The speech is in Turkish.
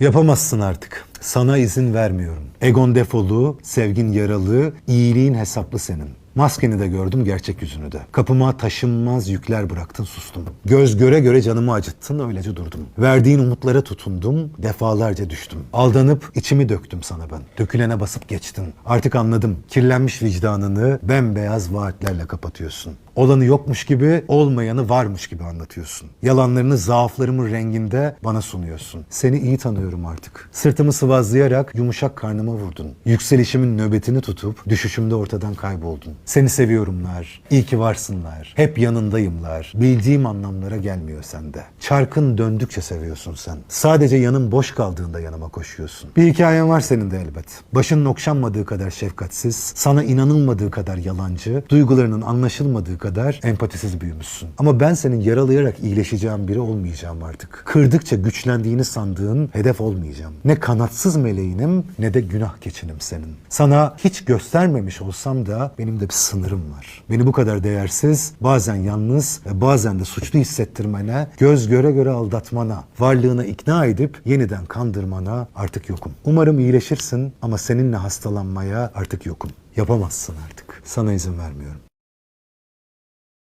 Yapamazsın artık. Sana izin vermiyorum. Egon defolu, sevgin yaralı, iyiliğin hesaplı senin. Maskeni de gördüm, gerçek yüzünü de. Kapıma taşınmaz yükler bıraktın, sustum. Göz göre göre canımı acıttın, öylece durdum. Verdiğin umutlara tutundum, defalarca düştüm. Aldanıp içimi döktüm sana ben. Dökülene basıp geçtin. Artık anladım. Kirlenmiş vicdanını bembeyaz vaatlerle kapatıyorsun. Olanı yokmuş gibi, olmayanı varmış gibi anlatıyorsun. Yalanlarını zaaflarımın renginde bana sunuyorsun. Seni iyi tanıyorum artık. Sırtımı sıvazlayarak yumuşak karnıma vurdun. Yükselişimin nöbetini tutup düşüşümde ortadan kayboldun. Seni seviyorumlar, iyi ki varsınlar, hep yanındayımlar. Bildiğim anlamlara gelmiyor sende. Çarkın döndükçe seviyorsun sen. Sadece yanım boş kaldığında yanıma koşuyorsun. Bir hikayen var senin de elbet. Başının okşanmadığı kadar şefkatsiz, sana inanılmadığı kadar yalancı, duygularının anlaşılmadığı kadar empatisiz büyümüşsün. Ama ben senin yaralayarak iyileşeceğin biri olmayacağım artık. Kırdıkça güçlendiğini sandığın hedef olmayacağım. Ne kanatsız meleğinim ne de günah keçinim senin. Sana hiç göstermemiş olsam da benim de sınırım var. Beni bu kadar değersiz, bazen yalnız ve bazen de suçlu hissettirmene, göz göre göre aldatmana, varlığına ikna edip yeniden kandırmana artık yokum. Umarım iyileşirsin ama seninle hastalanmaya artık yokum. Yapamazsın artık. Sana izin vermiyorum.